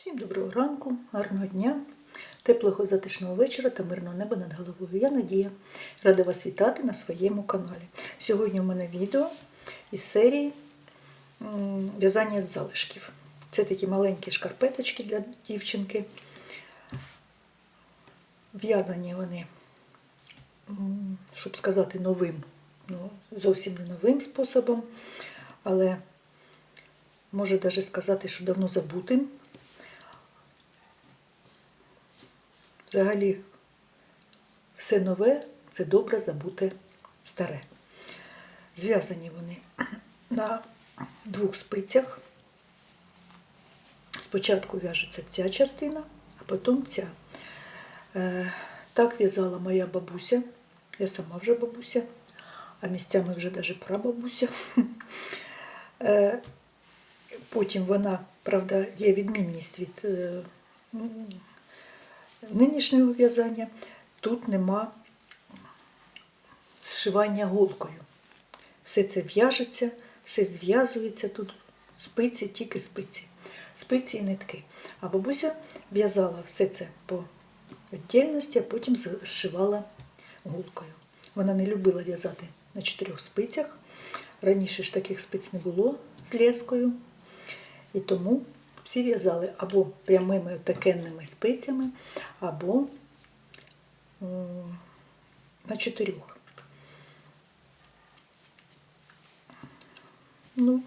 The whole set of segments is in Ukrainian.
Всім доброго ранку, гарного дня, теплого затишного вечора та мирного неба над головою. Я Надія. Рада вас вітати на своєму каналі. Сьогодні у мене відео із серії в'язання з залишків. Це такі маленькі шкарпеточки для дівчинки. В'язані вони, щоб сказати, новим, ну, зовсім не новим способом, але може навіть сказати, що давно забутим. Взагалі, все нове це добре забуте старе. Зв'язані вони на двох спицях. Спочатку в'яжеться ця частина, а потім ця. Е, так в'язала моя бабуся. Я сама вже бабуся, а місцями вже навіть прабабуся. Е, потім вона, правда, є відмінність від е, м, нинішнього в'язання. Тут нема зшивання голкою. Все це в'яжеться, все зв'язується тут. Спиці, тільки спиці. Спиці і нитки. А бабуся в'язала все це по віддільності, а потім зшивала голкою. Вона не любила в'язати на чотирьох спицях. Раніше ж таких спиць не було з лескою. І тому всі в'язали або прямими такенними спицями, або на чотирьох. Ну,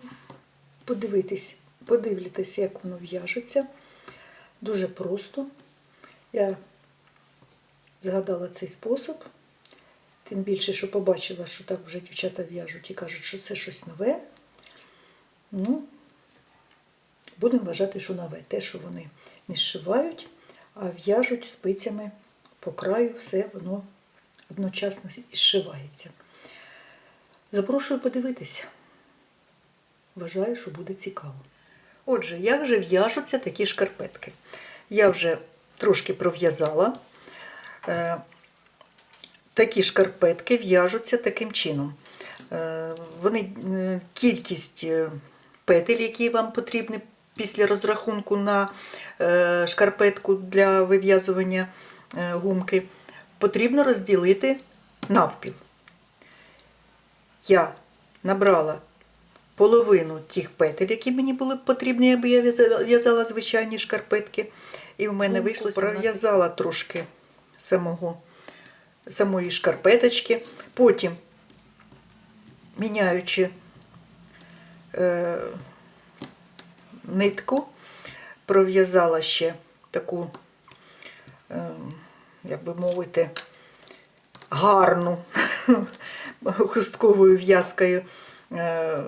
подивитись, подивлюйтесь, як воно в'яжеться. Дуже просто. Я згадала цей спосіб. Тим більше, що побачила, що так вже дівчата в'яжуть і кажуть, що це щось нове. Ну, будемо вважати, що нове. Те, що вони не зшивають, а в'яжуть спицями по краю, все воно одночасно і зшивається. Запрошую подивитися. Вважаю, що буде цікаво. Отже, як же в'яжуться такі шкарпетки? Я вже трошки пров'язала. Е, Такі шкарпетки в'яжуться таким чином. Е, Вони е, кількість петель, які вам потрібні після розрахунку на е, шкарпетку для вив'язування е, гумки, потрібно розділити навпіл. Я набрала половину тих петель, які мені були потрібні, аби я в'язала- звичайні шкарпетки. І в мене вийшло пров'язала пров'язала трошки самого, самої шкарпеточки. Потім, міняючи е, нитку, пров'язала ще таку, е, як би мовити, гарну хустковою в'язкою е,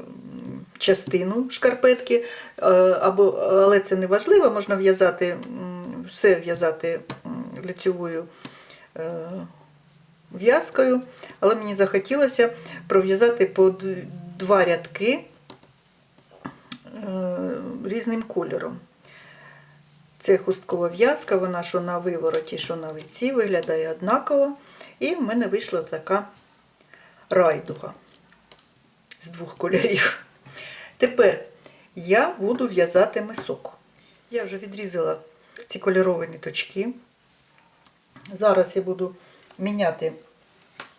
частину шкарпетки, е, або, але це не важливо, можна в'язати все в'язати лицьовою е, в'язкою, але мені захотілося пров'язати по два рядки різним кольором. Це хусткова в'язка, вона що на вивороті, що на лиці, виглядає однаково. І в мене вийшла така райдуга з двох кольорів. Тепер я буду в'язати мисок. Я вже відрізала ці кольорові ниточки. Зараз я буду міняти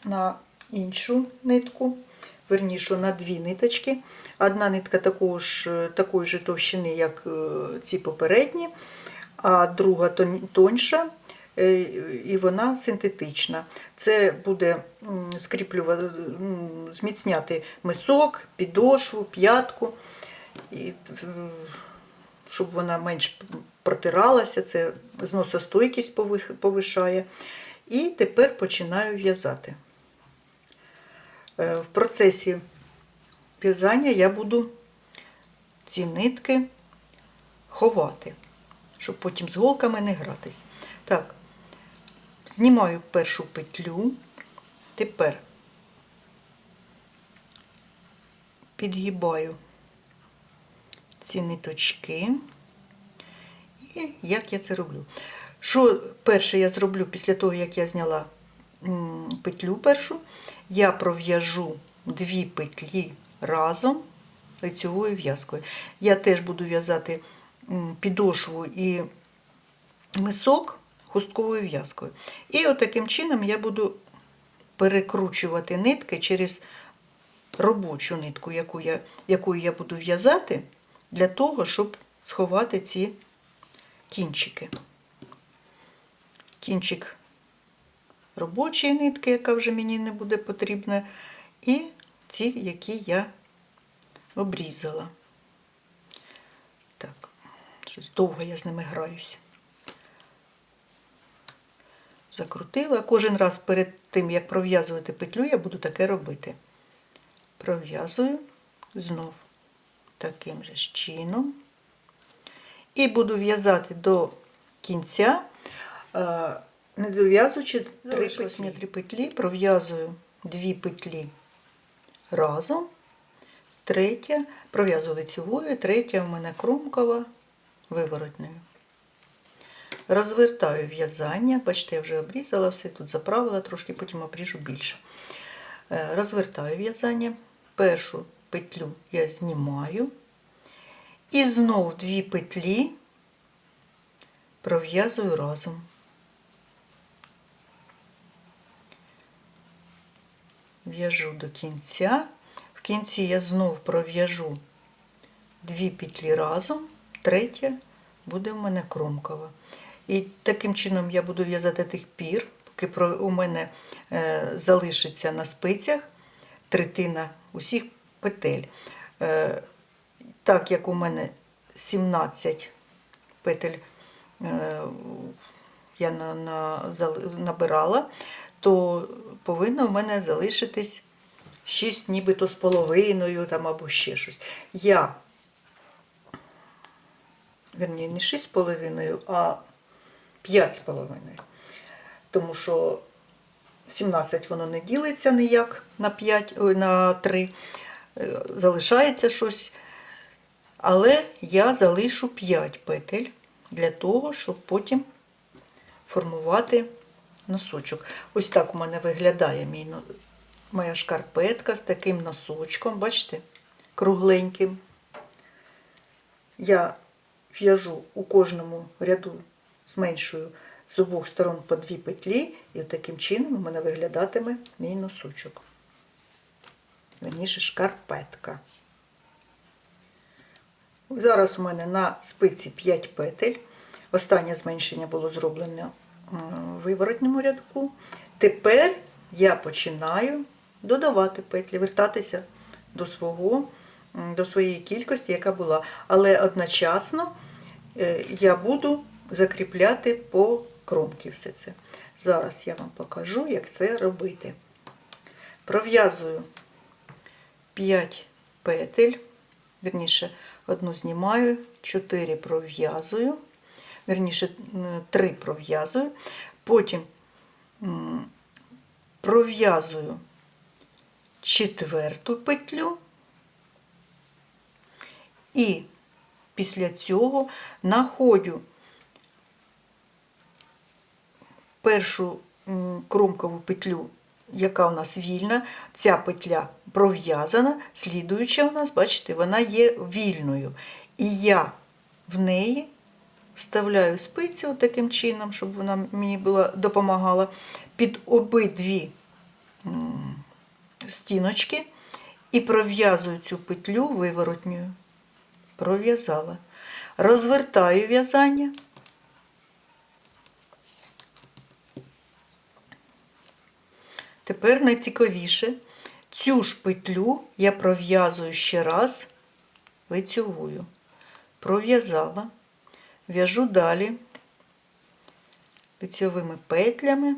на іншу нитку, верніше на дві ниточки. Одна нитка такого ж, такої ж товщини, як е, ці попередні, а друга тоньша, е, і вона синтетична. Це буде скріплювати, зміцняти мисок, підошву, п'ятку, і, щоб вона менш протиралася, це зносостойкість пови- повишає. І тепер починаю в'язати. Е, В процесі в'язання я буду ці нитки ховати, щоб потім з голками не гратись. Так, знімаю першу петлю, тепер підгибаю ці ниточки. І як я це роблю? Що перше я зроблю після того, як я зняла петлю першу, я пров'яжу дві петлі разом лицьовою в'язкою. Я теж буду в'язати підошву і мисок хустковою в'язкою. І от таким чином я буду перекручувати нитки через робочу нитку, яку я, якою я буду в'язати, для того, щоб сховати ці кінчики. Кінчик робочої нитки, яка вже мені не буде потрібна, і ці, які я обрізала. Так, щось довго я з ними граюся. Закрутила. Кожен раз перед тим, як пров'язувати петлю, я буду таке робити. Пров'язую знов таким же чином. І буду в'язати до кінця, е, не дов'язуючи три петлі. петлі, пров'язую дві петлі разом, третя, пров'язую лицевою, третя в мене кромкова виворотною. Розвертаю в'язання, бачите, я вже обрізала все, тут заправила трошки, потім обріжу більше. Е, Розвертаю в'язання, першу петлю я знімаю, і знов дві петлі пров'язую разом. В'яжу до кінця. В кінці я знов пров'яжу дві петлі разом, третя буде в мене кромкова. І таким чином я буду в'язати тих пір, поки у мене е, залишиться на спицях третина усіх петель. Е, так як у мене 17 петель е, я набирала, то повинно в мене залишитись 6 нібито з половиною там, або ще щось. Я, верні, не 6 з половиною, а 5 з половиною. Тому що 17 воно не ділиться ніяк на 5, ой, на 3, Е, залишається щось. Але я залишу 5 петель для того, щоб потім формувати носочок. Ось так у мене виглядає мій, моя шкарпетка з таким носочком, бачите, кругленьким. Я в'яжу у кожному ряду зменшую з обох сторон по дві петлі, і таким чином у мене виглядатиме мій носочок. Верніше шкарпетка. Зараз у мене на спиці 5 петель. Останнє зменшення було зроблено виворотньому рядку. Тепер я починаю додавати петлі, вертатися до свого, до своєї кількості, яка була. Але одночасно е, я буду закріпляти по кромки все це. Зараз я вам покажу, як це робити. Пров'язую 5 петель, вірніше, одну знімаю, 4 пров'язую, вірніше, 3 пров'язую, потім пров'язую четверту петлю. І після цього находю першу кромкову петлю, яка у нас вільна, ця петля пров'язана, слідуюча у нас, бачите, вона є вільною. І я в неї вставляю спицю таким чином, щоб вона мені була допомагала під обидві стіночки і пров'язую цю петлю виворотньою. Пров'язала. Розвертаю в'язання. Тепер найцікавіше, цю ж петлю я пров'язую ще раз лицьовою. Пров'язала, в'яжу далі лицьовими петлями,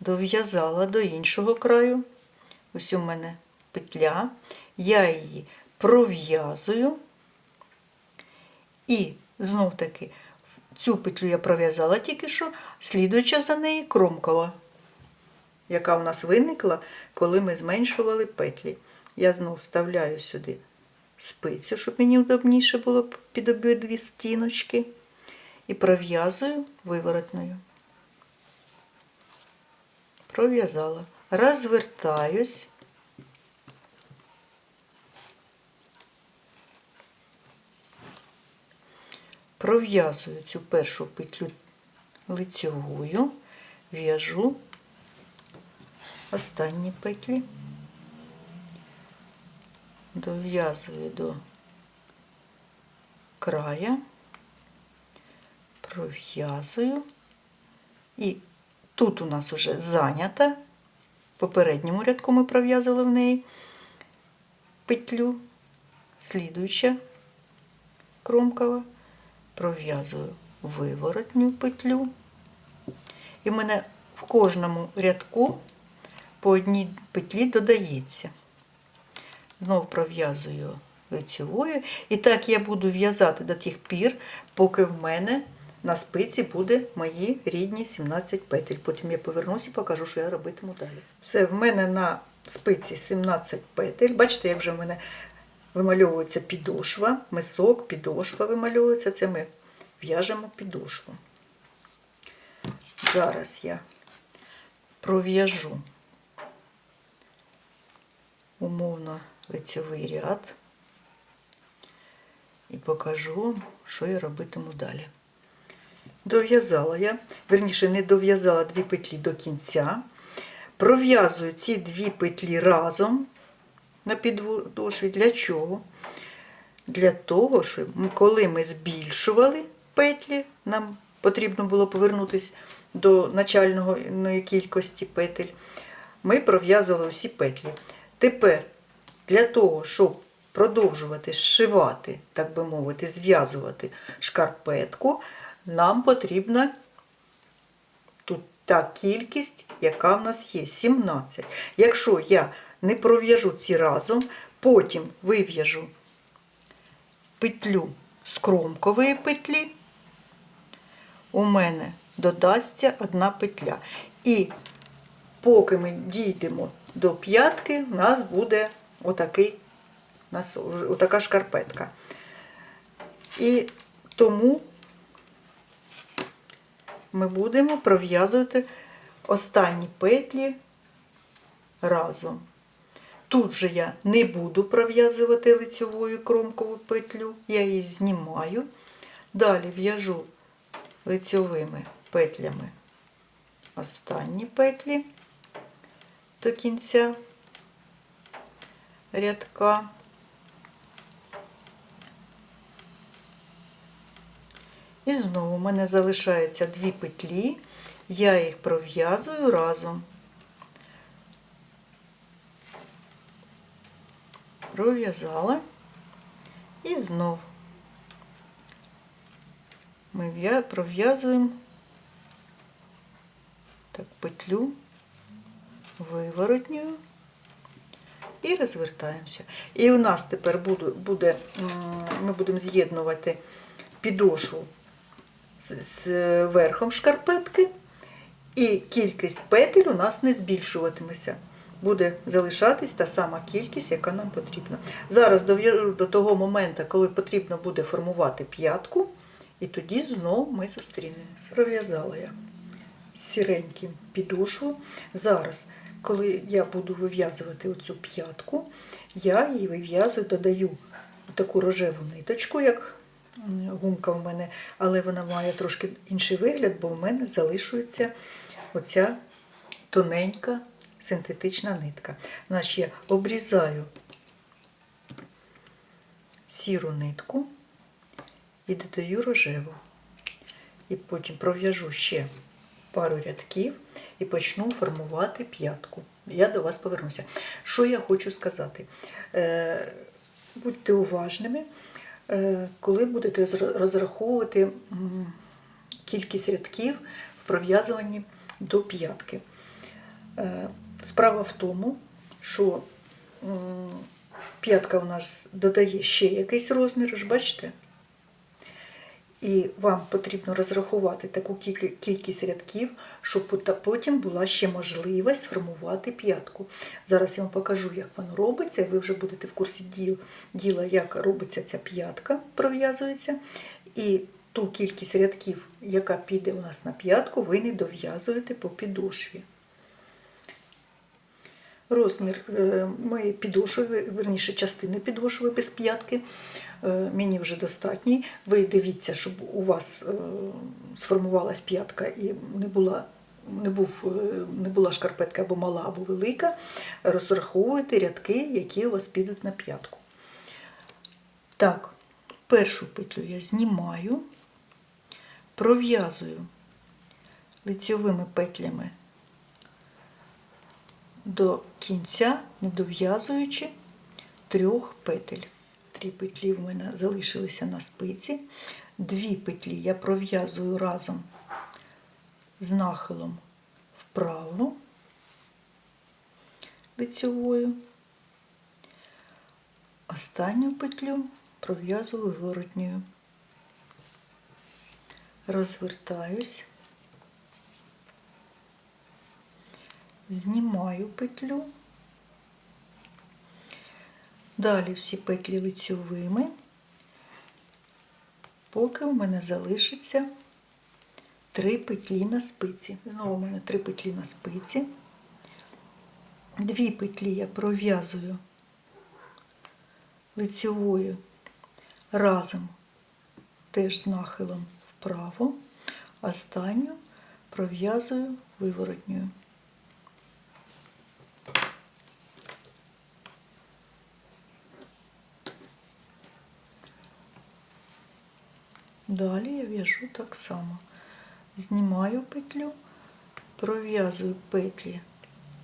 дов'язала до іншого краю. Ось у мене петля, я її пров'язую і знов таки цю петлю я пров'язала тільки що, слідуюча за неї кромкова яка в нас виникла, коли ми зменшували петлі. Я знову вставляю сюди спицю, щоб мені удобніше було під обидві стіночки. І пров'язую виворотною. Пров'язала. Розвертаюсь. пров'язую цю першу петлю лицьовою, в'яжу останні петлі, дов'язую до края, пров'язую. І тут у нас уже зайнята. В попередньому рядку ми пров'язали в неї петлю, слідуюча кромкова, пров'язую виворотню петлю. І в мене в кожному рядку по одній петлі додається. Знову пров'язую лицевою. І так я буду в'язати до тих пір, поки в мене на спиці буде мої рідні 17 петель. Потім я повернуся і покажу, що я робитиму далі. Все, в мене на спиці 17 петель. Бачите, як вже в мене вимальовується підошва, мисок, підошва вимальовується. Це ми в'яжемо підошву. Зараз я пров'яжу умовно лицьовий ряд і покажу, що я робитиму далі. Дов'язала я, верніше, не дов'язала дві петлі до кінця. Пров'язую ці дві петлі разом на підошві. Для чого? Для того, щоб коли ми збільшували петлі, нам потрібно було повернутися до начальної кількості петель. Ми пров'язали усі петлі. Тепер для того, щоб продовжувати зшивати, так би мовити, зв'язувати шкарпетку, нам потрібна тут та кількість, яка в нас є 17. Якщо я не пров'яжу ці разом, потім вив'яжу петлю з кромкової петлі, у мене додасться одна петля. І поки ми дійдемо до п'ятки, у нас буде отакий, нас отака шкарпетка. І тому ми будемо пров'язувати останні петлі разом. Тут же я не буду пров'язувати лицьовою кромкову петлю, я її знімаю. Далі в'яжу лицьовими петлями останні петлі до кінця рядка. І знову у мене залишається дві петлі, я їх пров'язую разом. Пров'язала і знов ми в'я- пров'язуємо так петлю виворотньою і розвертаємося. І у нас тепер буде, ми будемо з'єднувати підошву з верхом шкарпетки, і кількість петель у нас не збільшуватиметься. Буде залишатись та сама кількість, яка нам потрібна. Зараз дов'яжу до того моменту, коли потрібно буде формувати п'ятку, і тоді знову ми зустрінемося. Пров'язала я сіреньким підошву. Зараз, коли я буду вив'язувати оцю п'ятку, я її вив'язую, додаю таку рожеву ниточку, як гумка в мене, але вона має трошки інший вигляд, бо в мене залишується оця тоненька синтетична нитка. Значить, я обрізаю сіру нитку і додаю рожеву. І потім пров'яжу ще пару рядків і почну формувати п'ятку. Я до вас повернуся. Що я хочу сказати? Е, будьте уважними, е, коли будете розраховувати кількість рядків в пров'язуванні до п'ятки. Е, Справа в тому, що п'ятка у нас додає ще якийсь розмір, ж бачите? І вам потрібно розрахувати таку кількість рядків, щоб потім була ще можливість сформувати п'ятку. Зараз я вам покажу, як воно робиться, і ви вже будете в курсі діл, діла, як робиться ця п'ятка, пров'язується. І ту кількість рядків, яка піде у нас на п'ятку, ви не дов'язуєте по підошві. Розмір е, моєї підошви, верніше частини підошви без п'ятки, е, мені вже достатній. Ви дивіться, щоб у вас е, сформувалась п'ятка і не була, не, був, не була шкарпетка або мала, або велика. Розраховуйте рядки, які у вас підуть на п'ятку. Так, першу петлю я знімаю, пров'язую лицьовими петлями до кінця, не дов'язуючи трьох петель. Три петлі в мене залишилися на спиці. Дві петлі я пров'язую разом з нахилом вправо лицьовою. Останню петлю пров'язую виворотньою. Розвертаюсь. Знімаю петлю. Далі всі петлі лицьовими, поки у мене залишиться три петлі на спиці. Знову у мене три петлі на спиці. Дві петлі я пров'язую лицьовою разом, теж з нахилом вправо, останню пров'язую виворотньою. Далі я в'яжу так само. Знімаю петлю, пров'язую петлі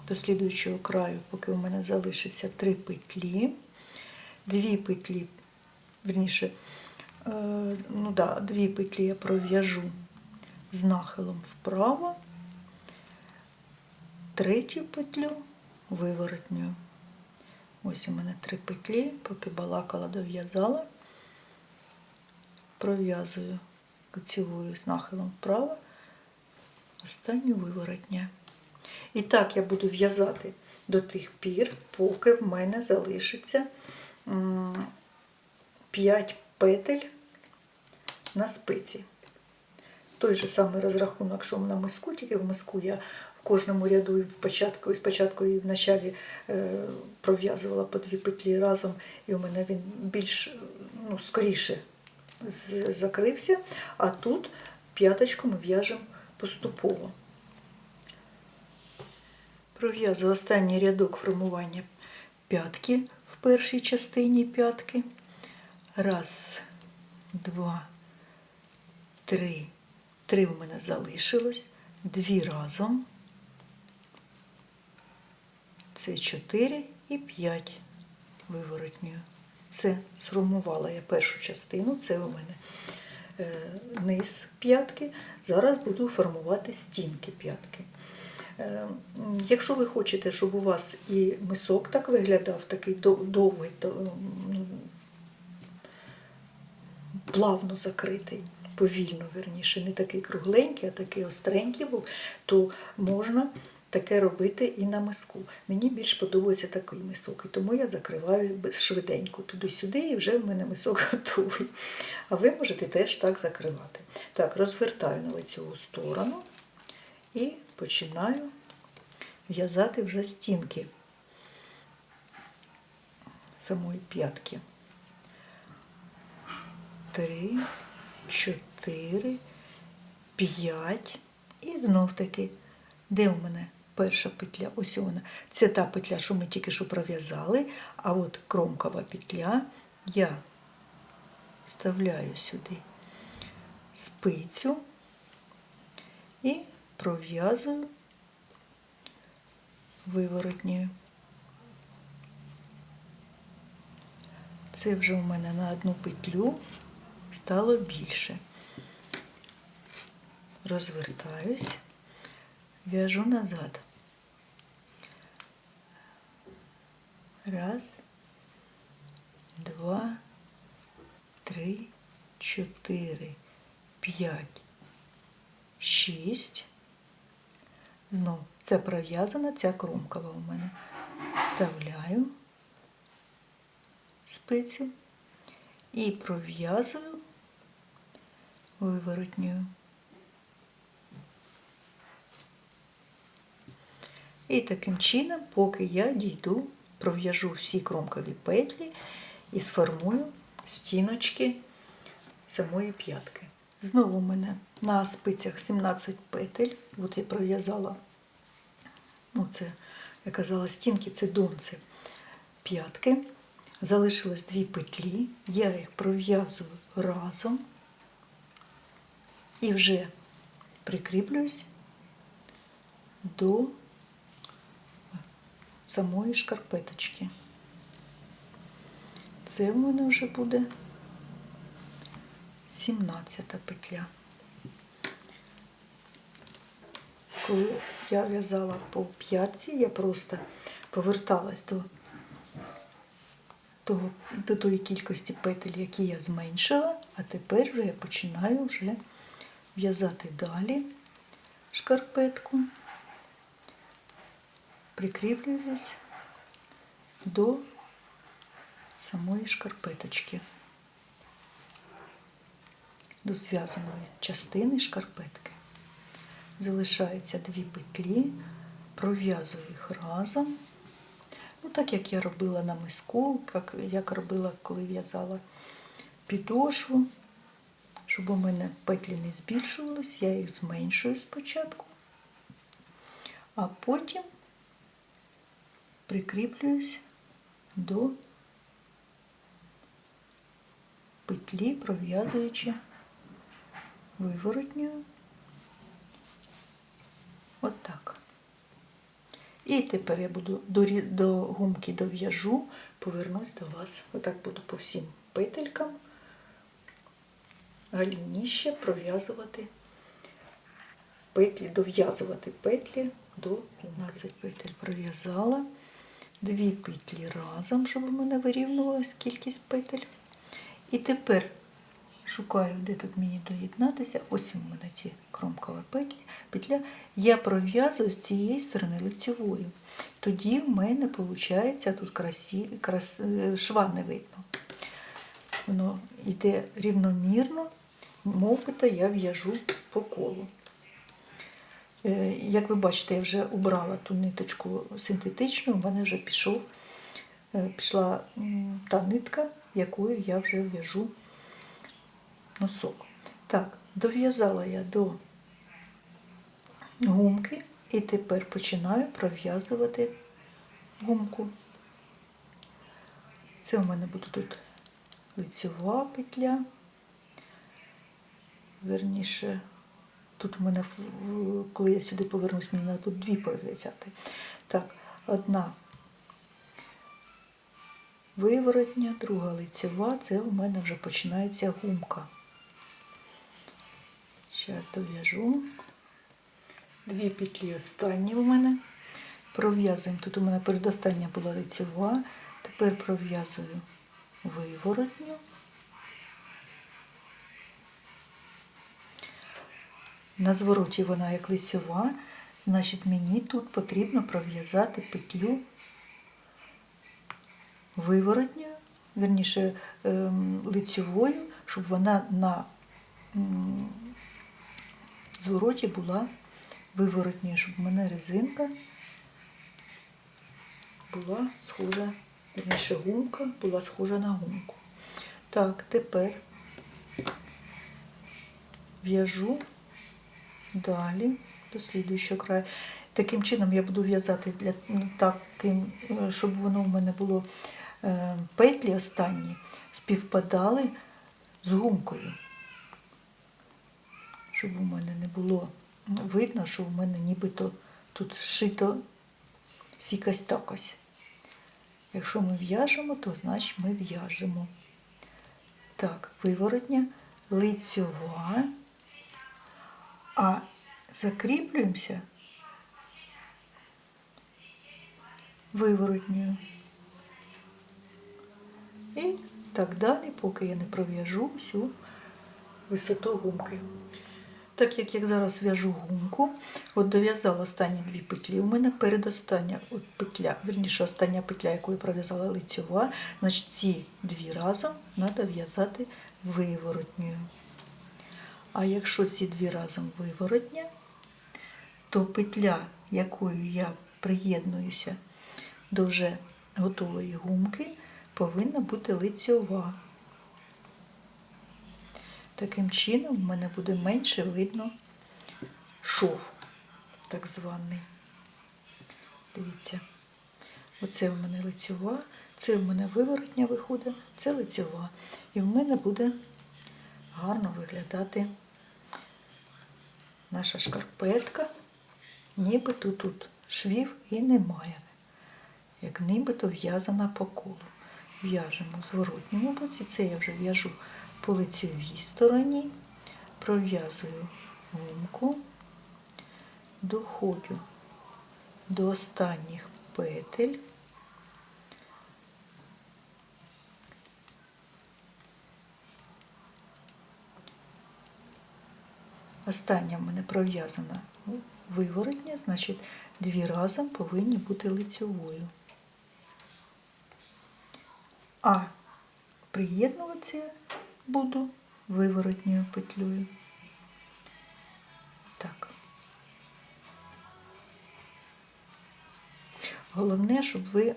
до слідуючого краю, поки у мене залишиться три петлі, дві петлі, верніше, е, ну да, дві петлі я пров'яжу з нахилом вправо, третю петлю виворотню. Ось у мене три петлі, поки балакала дов'язала пров'язую лицевою з нахилом вправо, останню виворотня. І так я буду в'язати до тих пір, поки в мене залишиться 5 петель на спиці. Той же самий розрахунок, що на миску, тільки в миску я в кожному ряду і в початку, і спочатку і в началі е, пров'язувала по дві петлі разом, і у мене він більш ну, скоріше закрився, а тут п'яточку ми в'яжемо поступово. Пров'язую останній рядок формування п'ятки в першій частині п'ятки. Раз, два, три. Три в мене залишилось. Дві разом. Це чотири і п'ять виворотньою. Це сформувала я першу частину, це у мене е, низ п'ятки. Зараз буду формувати стінки п'ятки. Е, Якщо ви хочете, щоб у вас і мисок так виглядав, такий довгий, плавно закритий, повільно, верніше, не такий кругленький, а такий остренький був, то можна таке робити і на миску. Мені більш подобається такий мисок, і тому я закриваю швиденько туди-сюди, і вже в мене мисок готовий. А ви можете теж так закривати. Так, розвертаю на лицеву сторону і починаю в'язати вже стінки самої п'ятки. Три, чотири, п'ять. І знов таки, де у мене перша петля? Ось вона. Це та петля, що ми тільки що пров'язали, а от кромкова петля я вставляю сюди спицю і пров'язую виворотньою. Це вже у мене на одну петлю стало більше. Розвертаюсь, в'яжу назад. Раз, два, три, чотири, п'ять, шість. Знов це пров'язана, ця кромкова у мене. Вставляю спицю і пров'язую виворотньою. І таким чином, поки я дійду, пров'яжу всі кромкові петлі і сформую стіночки самої п'ятки. Знову в мене на спицях 17 петель. От я пров'язала, ну це, я казала, стінки, це донці п'ятки. Залишилось дві петлі, я їх пров'язую разом і вже прикріплююсь до самої шкарпеточки. Це в мене вже буде 17 петля. Коли я в'язала по п'ятці, я просто поверталась до, того, до тої кількості петель, які я зменшила, а тепер вже я починаю вже в'язати далі шкарпетку, прикріплююсь до самої шкарпеточки, до зв'язаної частини шкарпетки. Залишається дві петлі, пров'язую їх разом. Ну, так як я робила на миску, як, як робила, коли в'язала підошву, щоб у мене петлі не збільшувались, я їх зменшую спочатку, а потім прикріплююсь до петлі, пров'язуючи виворотньою. От так. І тепер я буду до, до гумки дов'яжу, повернусь до вас. Отак буду по всім петелькам галініще пров'язувати петлі, дов'язувати петлі до 12 петель. Пров'язала дві петлі разом, щоб у мене вирівнювалась кількість петель. І тепер шукаю, де тут мені доєднатися. Ось у мене ці кромкові петлі. Петля. Я пров'язую з цієї сторони лицевою. Тоді в мене виходить тут красі, крас, е, шва не видно. Воно йде рівномірно, мовбито я в'яжу по колу. Е, Як ви бачите, я вже убрала ту ниточку синтетичну, у мене вже пішов, е, пішла та нитка, якою я вже в'яжу носок. Так, дов'язала я до гумки і тепер починаю пров'язувати гумку. Це у мене буде тут лицьова петля. Верніше, тут у мене, коли я сюди повернусь, мені треба буде дві пров'язати. Так, одна виворотня, друга лицьова, це у мене вже починається гумка. Зараз дов'яжу. Дві петлі останні у мене. Пров'язуємо. Тут у мене передостання була лицьова. Тепер пров'язую виворотню. На звороті вона як лицьова, значить мені тут потрібно пров'язати петлю виворотньою, верніше ем, лицьовою, щоб вона на звороті була виворотньою, щоб в мене резинка була схожа, верніше гумка була схожа на гумку. Так, тепер в'яжу далі до слідуючого краю. Таким чином я буду в'язати для ну, таким, е, щоб воно в мене було е, петлі останні співпадали з гумкою. Щоб у мене не було видно, що в мене нібито тут зшито сікась такось. Якщо ми в'яжемо, то значить ми в'яжемо. Так, виворотня, лицьова, а закріплюємося виворотньою. І так далі, поки я не пров'яжу всю висоту гумки. Так як я зараз в'яжу гумку, от дов'язала останні дві петлі. У мене передостання от петля, верніше остання петля, яку я пров'язала лицьова, значить ці дві разом треба в'язати виворотньою. А якщо ці дві разом виворотня, то петля, якою я приєднуюся до вже готової гумки, повинна бути лицьова. Таким чином в мене буде менше видно шов, так званий. Дивіться, оце в мене лицьова, це в мене виворотня виходить, це лицьова. І в мене буде гарно виглядати наша шкарпетка, нібито тут швів і немає, як нібито в'язана по колу. В'яжемо в зворотньому боці, це я вже в'яжу по лицевій стороні, пров'язую гумку, доходжу до останніх петель. Остання в мене пров'язана виворотня, значить дві разом повинні бути лицьовою. А приєднуватися буду виворотньою петлею. Так. Головне, щоб ви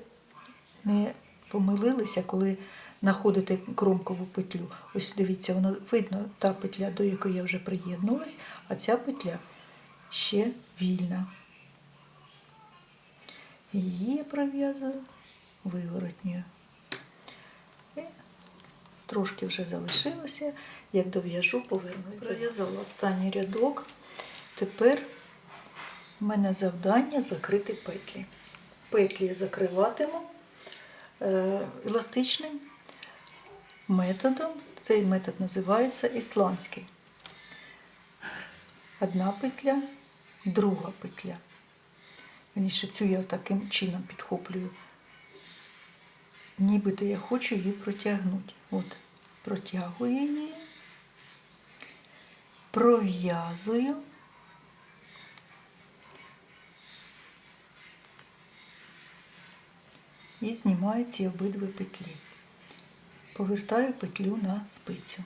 не помилилися, коли знаходите кромкову петлю. Ось дивіться, воно видно та петля, до якої я вже приєднулась, а ця петля ще вільна. Її я пров'язую виворотньою. І трошки вже залишилося, як дов'яжу, повернусь. Пров'язала останній рядок. Тепер в мене завдання закрити петлі. Петлі я закриватиму е, еластичним методом. Цей метод називається ісландський. Одна петля, друга петля. Вірніше, цю я таким чином підхоплюю. Нібито я хочу її протягнути. От, протягую її, пров'язую. І знімаю ці обидві петлі. Повертаю петлю на спицю.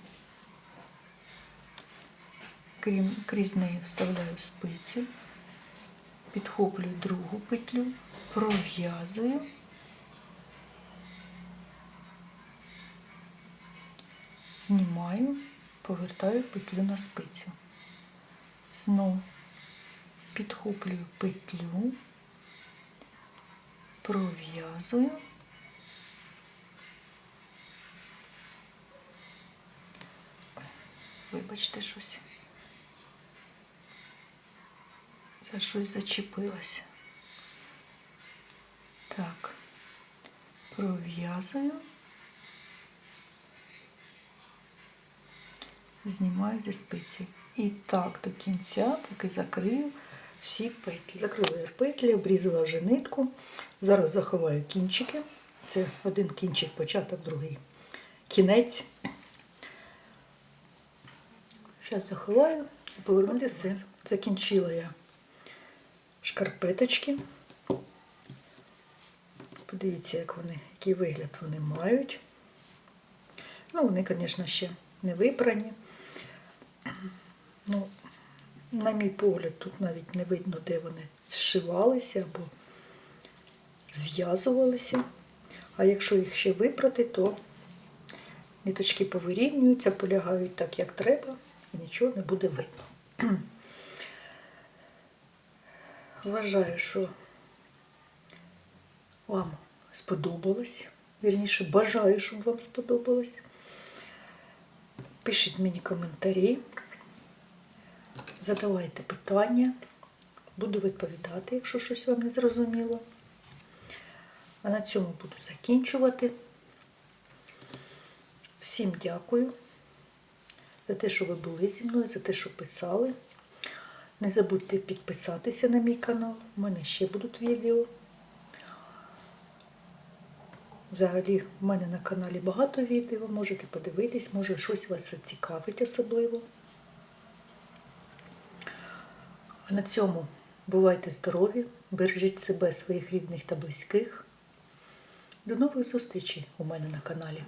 Крім, крізь неї вставляю спицю, підхоплюю другу петлю, пров'язую. Знімаю, повертаю петлю на спицю. Знову підхоплюю петлю, пров'язую. Вибачте, щось. За щось зачепилося. Так, пров'язую. Знімаю зі спиці. І так до кінця, поки закрию всі петлі. Закрила я петлі, обрізала вже нитку. Зараз заховаю кінчики. Це один кінчик початок, другий кінець. Зараз заховаю і повернути все. Закінчила я шкарпеточки. Подивіться, як вони, який вигляд вони мають. Ну, вони, звісно, ще не випрані. Ну, на мій погляд, тут навіть не видно, де вони зшивалися або зв'язувалися. А якщо їх ще випрати, то ниточки повирівнюються, полягають так, як треба, нічого не буде видно. Вважаю, що вам сподобалось. Вірніше, бажаю, щоб вам сподобалось. Пишіть мені коментарі, задавайте питання, буду відповідати, якщо щось вам не зрозуміло. А на цьому буду закінчувати. Всім дякую за те, що ви були зі мною, за те, що писали. Не забудьте підписатися на мій канал, у мене ще будуть відео. Взагалі, в мене на каналі багато відео, можете подивитись, може щось вас зацікавить особливо. А на цьому бувайте здорові, бережіть себе, своїх рідних та близьких. До нових зустрічей у мене на каналі.